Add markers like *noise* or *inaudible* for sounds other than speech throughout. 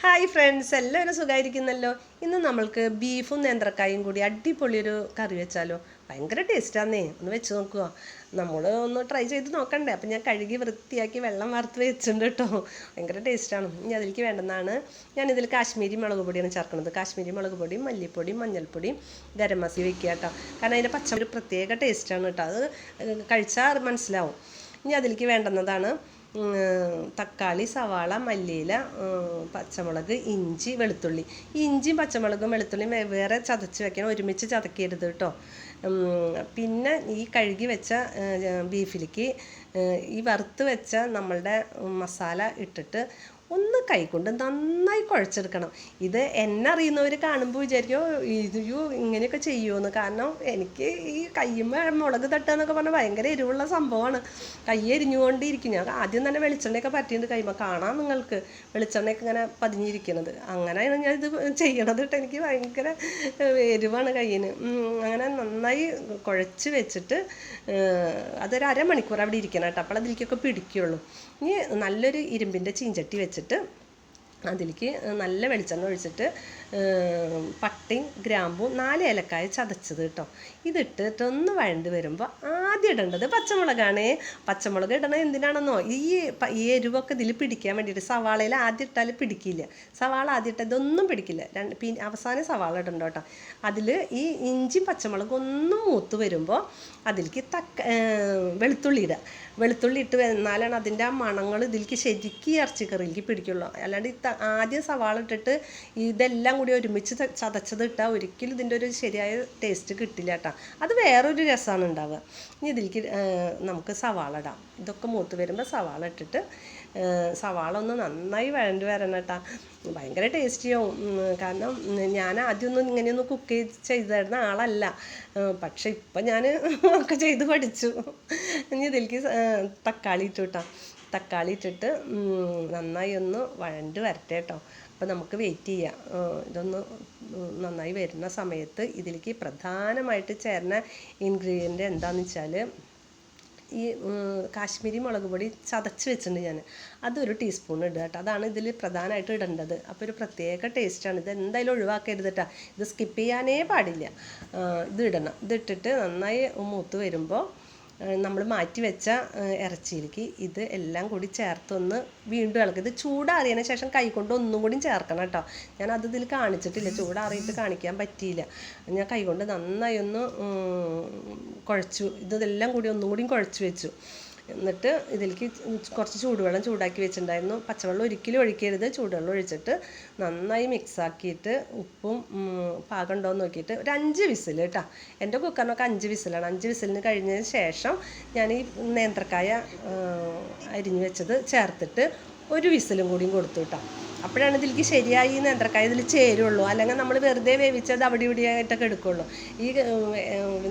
Hi friends എല്ലാവരും സുഖമായിരിക്കുന്നല്ലോ ഇന്ന് നമ്മൾക്ക് ബീഫും നേന്ത്രക്കായും കൂടി അടിപൊളി ഒരു കറി വെച്ചാലോ. ഭയങ്കര ടേസ്റ്റാന്നേ ഒന്ന് വെച്ച് നോക്കുക നമ്മൾ ഒന്ന് ട്രൈ ചെയ്ത് നോക്കണ്ടേ. അപ്പം ഞാൻ കഴുകി വൃത്തിയാക്കി വെള്ളം വറുത്ത് വെച്ചിട്ടുണ്ട് കേട്ടോ. ഭയങ്കര ടേസ്റ്റാണ് ഇനി അതിലേക്ക് വേണ്ടതാണ് ഞാനിതിൽ കാശ്മീരി മുളക് പൊടിയാണ് ചേർക്കുന്നത്. കാശ്മീരി മുളക് പൊടിയും മല്ലിപ്പൊടിയും മഞ്ഞൾപ്പൊടിയും ഗരം മസി വെക്കുക കേട്ടോ. കാരണം അതിന്റെ പച്ച പ്രത്യേക ടേസ്റ്റാണ് കേട്ടോ. അത് കഴിച്ചാൽ മനസ്സിലാവും. ഇനി അതിലേക്ക് വേണ്ടുന്നതാണ് തക്കാളി സവാള മല്ലിയില പച്ചമുളക് ഇഞ്ചി വെളുത്തുള്ളി. ഇഞ്ചിയും പച്ചമുളകും വെളുത്തുള്ളിയും വെവ്വേറെ ചതച്ച് വെക്കണം. ഒരുമിച്ച് ചതക്കരുത് കേട്ടോ. പിന്നെ ഈ കഴുകി വെച്ച ബീഫിലേക്ക് ഈ വറുത്ത് വെച്ച നമ്മളുടെ മസാല ഇട്ടിട്ട് ഒന്ന് കൈകൊണ്ട് നന്നായി കുഴച്ചെടുക്കണം. ഇത് എന്നെ അറിയുന്നവർ കാണുമ്പോൾ ഇത് യോ ഇങ്ങനെയൊക്കെ ചെയ്യുമെന്ന് കാരണം എനിക്ക് ഈ കയ്യുമ്മ മുളക് തട്ടുക എന്നൊക്കെ പറഞ്ഞാൽ ഭയങ്കര എരിവുള്ള സംഭവമാണ്. കൈ എരിഞ്ഞുകൊണ്ടിരിക്കും. ഞാൻ ആദ്യം തന്നെ വെളിച്ചെണ്ണയൊക്കെ പറ്റിയിട്ടുണ്ട് കൈമ. കാണാം നിങ്ങൾക്ക് വെളിച്ചെണ്ണയൊക്കെ ഇങ്ങനെ പതിഞ്ഞിരിക്കുന്നത്. അങ്ങനെയാണ് ഞാൻ ഇത് ചെയ്യണത് കേട്ടോ. എനിക്ക് ഭയങ്കര എരിവാണ് കയ്യിന്. അങ്ങനെ നന്നായി കുഴച്ച് വെച്ചിട്ട് അതൊരു അരമണിക്കൂർ അവിടെ ഇരിക്കണം. കേട്ടോ. അപ്പോൾ അതിലേക്കൊക്കെ പിടിക്കുള്ളൂ. ഇനി നല്ലൊരു ഇരുമ്പിന്റെ ചീഞ്ചട്ടി വെച്ചിട്ട് അതിലേക്ക് നല്ല വെളിച്ചെണ്ണ ഒഴിച്ചിട്ട് പട്ടയും ഗ്രാമ്പും നാല് ഏലക്കായ ചതച്ചത് കേട്ടോ. ഇതിട്ടിട്ട് ഒന്ന് വഴണ്ട് വരുമ്പോൾ ആദ്യം ഇടേണ്ടത് പച്ചമുളകാണ്. പച്ചമുളക് ഇടണത് എന്തിനാണെന്നോ? ഈ ഈ എരിവൊക്കെ ഇതിൽ പിടിക്കാൻ വേണ്ടിയിട്ട് സവാളയിൽ ആദ്യം ഇട്ടാൽ പിടിക്കില്ല. സവാള ആദ്യം ഇട്ടാൽ ഇതൊന്നും പിടിക്കില്ല. രണ്ട് പിന്നെ അവസാനം സവാള ഇടണ്ട കേട്ടോ. അതിൽ ഈ ഇഞ്ചി പച്ചമുളക് ഒന്നും മൂത്ത് വരുമ്പോൾ അതിലേക്ക് തക്ക വെളുത്തുള്ളി ഇടുക വെളുത്തുള്ളി ഇട്ട് എന്നാലാണ് അതിന്റെ ആ മണങ്ങൾ ഇതിലേക്ക് ശരിക്കും ഇറച്ചിക്കറിയിലേക്ക് പിടിക്കുള്ളൂ. അല്ലാണ്ട് ഈ ആദ്യം സവാള ഇട്ടിട്ട് ഇതെല്ലാം കൂടി ഒരുമിച്ച് ചതച്ചത് ഇട്ടാൽ ഒരിക്കലും ഇതിന്റെ ഒരു ശരിയായ ടേസ്റ്റ് കിട്ടില്ല കേട്ടോ അത് വേറൊരു രസമാണ് ഉണ്ടാവുക. ഇനി ഇതിലേക്ക് നമുക്ക് സവാള ഇടാം. ഇതൊക്കെ മൂത്ത് വരുമ്പോൾ സവാള ഇട്ടിട്ട് സവാള ഒന്ന് നന്നായി വഴണ്ട് വരണം കേട്ടോ ഭയങ്കര ടേസ്റ്റിയാവും കാരണം ഞാൻ ആദ്യമൊന്നും ഇങ്ങനെയൊന്നും കുക്ക് ചെയ്ത് തരുന്ന ആളല്ല. പക്ഷെ ഇപ്പം ഞാൻ *laughs* ഒക്കെ ചെയ്ത് പഠിച്ചു. ഇനി ഇതിലേക്ക് തക്കാളി ഇട്ടു കേട്ടോ തക്കാളി ഇട്ടിട്ട് നന്നായി ഒന്ന് വഴണ്ട് വരട്ടെ കേട്ടോ അപ്പോൾ നമുക്ക് വെയിറ്റ് ചെയ്യാം. ഇതൊന്ന് നന്നായി വരുന്ന സമയത്ത് ഇതിലേക്ക് പ്രധാനമായിട്ട് ചേർന്ന ഇൻഗ്രീഡിയന്റ് എന്താണെന്ന് വെച്ചാൽ ഈ കാശ്മീരി മുളക് പൊടി ചതച്ച് വെച്ചിട്ടുണ്ട് ഞാൻ അതൊരു ടീസ്പൂൺ ഇടുക കേട്ടോ അതാണ് ഇതിൽ പ്രധാനമായിട്ട് ഇടേണ്ടത്. അപ്പോൾ ഒരു പ്രത്യേക ടേസ്റ്റാണ് ഇത് എന്തായാലും ഒഴിവാക്കരുത് കേട്ടോ ഇത് സ്കിപ്പ് ചെയ്യാനേ പാടില്ല. ഇത് ഇടണം. ഇതിട്ടിട്ട് നന്നായി മൂത്ത് വരുമ്പോൾ നമ്മൾ മാറ്റി വെച്ച ഇറച്ചിയിലേക്ക് ഇത് എല്ലാം കൂടി ചേർത്തൊന്ന് വീണ്ടും ഇളക്കുക ഇത് ചൂടാറിയതിന് ശേഷം കൈകൊണ്ട് ഒന്നും കൂടി ചേർക്കണം കേട്ടോ. ഞാൻ അത് ഇതിൽ കാണിച്ചിട്ടില്ല. ചൂടാറിയിട്ട് കാണിക്കാൻ പറ്റിയില്ല. ഞാൻ കൈകൊണ്ട് നന്നായി ഒന്ന് കുഴച്ചു. ഇതെല്ലാം കൂടി ഒന്നും കൂടി കുഴച്ചു വെച്ചു. എന്നിട്ട് ഇതിലേക്ക് കുറച്ച് ചൂടുവെള്ളം ചൂടാക്കി വെച്ചിട്ടുണ്ടായിരുന്നു. പച്ചവെള്ളം ഒരിക്കലും ഒഴിക്കരുത്. ചൂടുവെള്ളം ഒഴിച്ചിട്ട് നന്നായി മിക്സ് ആക്കിയിട്ട് ഉപ്പും പാകം ഉണ്ടോ എന്ന് നോക്കിയിട്ട് ഒരു അഞ്ച് വിസിൽ കേട്ടോ എന്റെ കുക്കറിനൊക്കെ അഞ്ച് വിസിലാണ്. അഞ്ച് വിസിലിന് കഴിഞ്ഞതിന് ശേഷം ഞാൻ ഈ നേന്ത്രക്കായ അരിഞ്ഞു വെച്ചത് ചേർത്തിട്ട് ഒരു വിസിലും കൂടിയും കൊടുത്തു കിട്ടാം അപ്പോഴാണ് ഇതിലേക്ക് ശരിയായി നേന്ത്രക്കായ ഇതിൽ ചേരുള്ളൂ. അല്ലെങ്കിൽ നമ്മൾ വെറുതെ വേവിച്ചത് അവിടെ ഇവിടെ ആയിട്ടൊക്കെ എടുക്കുള്ളൂ. ഈ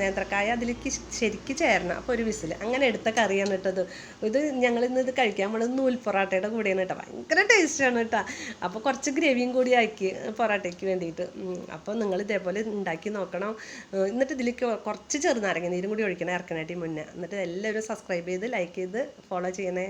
നേന്ത്രക്കായ അതിലേക്ക് ശരിക്ക് ചേരണം. അപ്പോൾ ഒരു വിസിൽ. അങ്ങനെ എടുത്ത കറിയാണ് കേട്ടത് ഇത്. ഞങ്ങൾ ഇന്ന് ഇത് കഴിക്കാൻ നമ്മൾ നൂൽ പൊറാട്ടയുടെ കൂടെയാണ് കേട്ടോ. ഭയങ്കര ടേസ്റ്റാണ് കേട്ടോ അപ്പോൾ കുറച്ച് ഗ്രേവിയും കൂടി ആക്കി പൊറാട്ടയ്ക്ക് വേണ്ടിയിട്ട്. അപ്പോൾ നിങ്ങൾ ഇതേപോലെ ഉണ്ടാക്കി നോക്കണം. എന്നിട്ട് ഇതിലേക്ക് കുറച്ച് ചെറുനാരങ്ങ നീരും കൂടി ഒഴിക്കണം ഇറക്കണേട്ടി മുന്നേ. എന്നിട്ട് എല്ലാവരും സബ്സ്ക്രൈബ് ചെയ്ത് ലൈക്ക് ചെയ്ത് ഫോളോ ചെയ്യണേ.